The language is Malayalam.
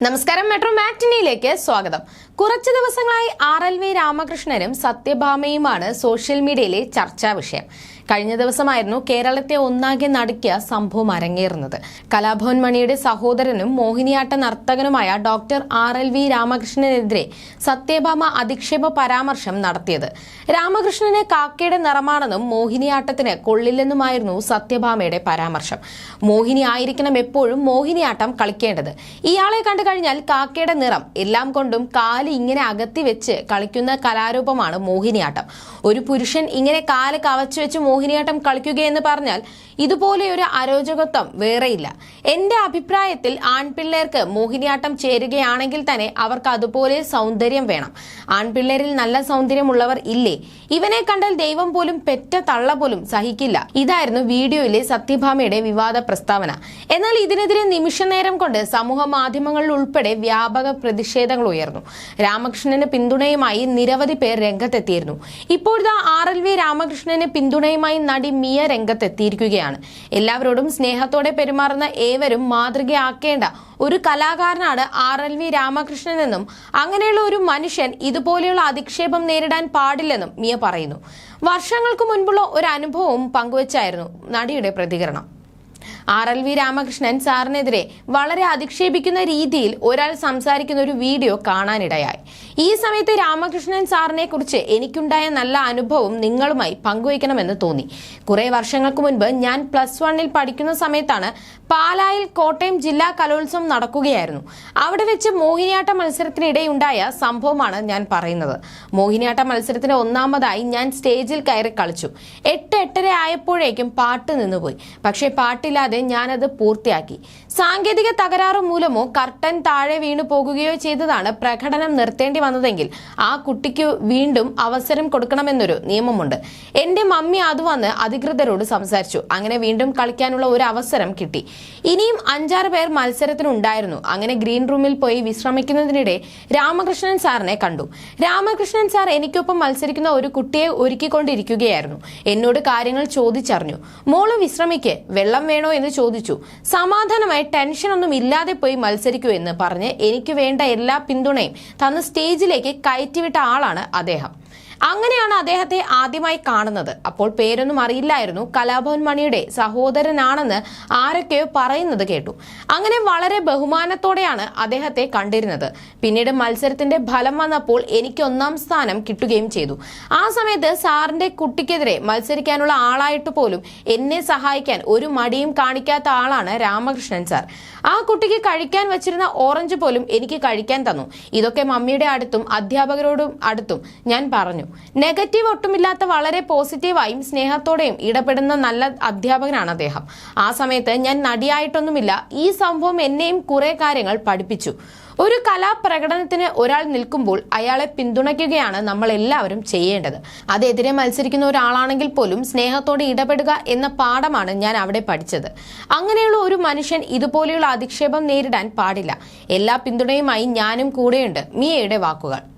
നമസ്കാരം മെട്രോ മാറ്റിനിയിലേക്ക് സ്വാഗതം. കുറച്ചു ദിവസങ്ങളായി ആർ എൽ വി രാമകൃഷ്ണനും സത്യഭാമയുമാണ് സോഷ്യൽ മീഡിയയിലെ ചർച്ചാ വിഷയം. കഴിഞ്ഞ ദിവസമായിരുന്നു കേരളത്തെ ഒന്നാകെ നടുക്കിയ സംഭവം അരങ്ങേറുന്നത്. കലാഭവൻ മണിയുടെ സഹോദരനും മോഹിനിയാട്ട നർത്തകനുമായ ഡോക്ടർ ആർ എൽ വി രാമകൃഷ്ണനെതിരെ സത്യഭാമ അധിക്ഷേപ പരാമർശം നടത്തിയത്. രാമകൃഷ്ണന് കാക്കയുടെ നിറമാണെന്നും മോഹിനിയാട്ടത്തിന് കൊള്ളില്ലെന്നുമായിരുന്നു സത്യഭാമയുടെ പരാമർശം. മോഹിനി ആയിരിക്കണം എപ്പോഴും മോഹിനിയാട്ടം കളിക്കേണ്ടത്. ഇയാളെ കണ്ടു കഴിഞ്ഞാൽ കാക്കയുടെ നിറം എല്ലാം കൊണ്ടും കാൽ ഇങ്ങനെ അകത്തി വെച്ച് കളിക്കുന്ന കലാരൂപമാണ് മോഹിനിയാട്ടം. ഒരു പുരുഷൻ ഇങ്ങനെ കാൽ കവച്ചു വെച്ച് മോഹിനിയാട്ടം കളിക്കുകയെന്ന് പറഞ്ഞാൽ ഇതുപോലെ ഒരു അരോചകത്വം വേറെയില്ല. എന്റെ അഭിപ്രായത്തിൽ ആൺപിള്ളേർക്ക് മോഹിനിയാട്ടം ചേരുകയാണെങ്കിൽ തന്നെ അവർക്ക് അതുപോലെ സൗന്ദര്യം വേണം. ആൺപിള്ളേരിൽ നല്ല സൗന്ദര്യമുള്ളവർ ഇല്ലേ? ഇവനെ കണ്ടാൽ ദൈവം പോലും പെറ്റ തള്ള പോലും സഹിക്കില്ല. ഇതായിരുന്നു വീഡിയോയിലെ സത്യഭാമയുടെ വിവാദ പ്രസ്താവന. എന്നാൽ ഇതിനെതിരെ നിമിഷ നേരം കൊണ്ട് സമൂഹ മാധ്യമങ്ങളിൽ ഉൾപ്പെടെ വ്യാപക പ്രതിഷേധങ്ങൾ ഉയർന്നു. രാമകൃഷ്ണന് പിന്തുണയുമായി നിരവധി പേർ രംഗത്തെത്തിയിരുന്നു. ഇപ്പോഴത്തെ ആർ എൽ വി രാമകൃഷ്ണന് പിന്തുണയുമായി നടി മിയ രംഗത്തെത്തിയിരിക്കുകയാണ്. എല്ലാവരോടും സ്നേഹത്തോടെ പെരുമാറുന്ന ഏവരും മാതൃകയാക്കേണ്ട ഒരു കലാകാരനാണ് ആർ എൽ വി രാമകൃഷ്ണനെന്നും അങ്ങനെയുള്ള ഒരു മനുഷ്യൻ ഇതുപോലെയുള്ള അധിക്ഷേപം നേരിടാൻ പാടില്ലെന്നും മിയ പറയുന്നു. വർഷങ്ങൾക്ക് മുൻപുള്ള ഒരു അനുഭവവും പങ്കുവച്ചായിരുന്നു നടിയുടെ പ്രതികരണം. ആർ എൽ വി രാമകൃഷ്ണൻ സാറിനെതിരെ വളരെ അധിക്ഷേപിക്കുന്ന രീതിയിൽ ഒരാൾ സംസാരിക്കുന്ന ഒരു വീഡിയോ കാണാനിടയായി. ഈ സമയത്ത് രാമകൃഷ്ണൻ സാറിനെ കുറിച്ച് എനിക്കുണ്ടായ നല്ല അനുഭവം നിങ്ങളുമായി പങ്കുവയ്ക്കണമെന്ന് തോന്നി. കുറെ വർഷങ്ങൾക്ക് മുൻപ് ഞാൻ പ്ലസ് വണ്ണിൽ പഠിക്കുന്ന സമയത്താണ് പാലായിൽ കോട്ടയം ജില്ലാ കലോത്സവം നടക്കുകയായിരുന്നു. അവിടെ വെച്ച് മോഹിനിയാട്ട മത്സരത്തിനിടെയുണ്ടായ സംഭവമാണ് ഞാൻ പറയുന്നത്. മോഹിനിയാട്ട മത്സരത്തിന് ഒന്നാമതായി ഞാൻ സ്റ്റേജിൽ കയറി കളിച്ചു. എട്ട് എട്ടര ആയപ്പോഴേക്കും പാട്ട് നിന്നുപോയി. പക്ഷേ പാട്ടില്ലാതെ ഞാനത് പൂർത്തിയാക്കി. സാങ്കേതിക തകരാറ് മൂലമോ കർട്ടൻ താഴെ വീണു പോകുകയോ ചെയ്തതാണ് പ്രകടനം നിർത്തേണ്ടി വന്നതെങ്കിൽ ആ കുട്ടിക്ക് വീണ്ടും അവസരം കൊടുക്കണമെന്നൊരു നിയമമുണ്ട്. എന്റെ മമ്മി അത് വന്ന് അധികൃതരോട് സംസാരിച്ചു. അങ്ങനെ വീണ്ടും കളിക്കാനുള്ള ഒരു അവസരം കിട്ടി. ഇനിയും അഞ്ചാറ് പേർ മത്സരത്തിനുണ്ടായിരുന്നു. അങ്ങനെ ഗ്രീൻ റൂമിൽ പോയി വിശ്രമിക്കുന്നതിനിടെ രാമകൃഷ്ണൻ സാറിനെ കണ്ടു. രാമകൃഷ്ണൻ സാർ എനിക്കൊപ്പം മത്സരിക്കുന്ന ഒരു കുട്ടിയെ ഒരുക്കിക്കൊണ്ടിരിക്കുകയായിരുന്നു. എന്നോട് കാര്യങ്ങൾ ചോദിച്ചറിഞ്ഞു. മോൾ വിശ്രമിക്കെ. വെള്ളം വേണോ എന്ന് ചോദിച്ചു. സമാധാനമായി ടെൻഷനൊന്നും ഇല്ലാതെ പോയി മത്സരിക്കൂ എന്ന് പറഞ്ഞ് എനിക്ക് വേണ്ട എല്ലാ പിന്തുണയും തന്ന് സ്റ്റേജിലേക്ക് കയറ്റിവിട്ട ആളാണ് അദ്ദേഹം. അങ്ങനെയാണ് അദ്ദേഹത്തെ ആദ്യമായി കാണുന്നത്. അപ്പോൾ പേരൊന്നും അറിയില്ലായിരുന്നു. കലാഭവൻ മണിയുടെ സഹോദരനാണെന്ന് ആരൊക്കെയോ പറയുന്നത് കേട്ടു. അങ്ങനെ വളരെ ബഹുമാനത്തോടെയാണ് അദ്ദേഹത്തെ കണ്ടിരുന്നത്. പിന്നീട് മത്സരത്തിന്റെ ഫലം വന്നപ്പോൾ എനിക്ക് ഒന്നാം സ്ഥാനം കിട്ടുകയും ചെയ്തു. ആ സമയത്ത് സാറിന്റെ കുട്ടിക്കെതിരെ മത്സരിക്കാനുള്ള ആളായിട്ട് പോലും എന്നെ സഹായിക്കാൻ ഒരു മടിയും കാണിക്കാത്ത ആളാണ് രാമകൃഷ്ണൻ സാർ. ആ കുട്ടിക്ക് കഴിക്കാൻ വെച്ചിരുന്ന ഓറഞ്ച് പോലും എനിക്ക് കഴിക്കാൻ തന്നു. ഇതൊക്കെ മമ്മിയുടെ അടുത്തും അധ്യാപകരോടും അടുത്തും ഞാൻ പറഞ്ഞു. നെഗറ്റീവ് ഒട്ടുമില്ലാത്ത വളരെ പോസിറ്റീവായും സ്നേഹത്തോടെയും ഇടപെടുന്ന നല്ല അധ്യാപകനാണ് അദ്ദേഹം. ആ സമയത്ത് ഞാൻ നടിയായിട്ടൊന്നുമില്ല ഈ സംഭവം എന്നെയും കുറെ കാര്യങ്ങൾ പഠിപ്പിച്ചു. ഒരു കലാപ്രകടനത്തിന് ഒരാൾ നിൽക്കുമ്പോൾ അയാളെ പിന്തുണയ്ക്കുകയാണ് നമ്മൾ എല്ലാവരും ചെയ്യേണ്ടത്. അതെതിരെ മത്സരിക്കുന്ന ഒരാളാണെങ്കിൽ പോലും സ്നേഹത്തോടെ ഇടപെടുക എന്ന പാഠമാണ് ഞാൻ അവിടെ പഠിച്ചത്. അങ്ങനെയുള്ള ഒരു മനുഷ്യൻ ഇതുപോലെയുള്ള അധിക്ഷേപം നേരിടാൻ പാടില്ല. എല്ലാ പിന്തുണയുമായി ഞാനും കൂടെയുണ്ട്. മിയയുടെ വാക്കുകൾ.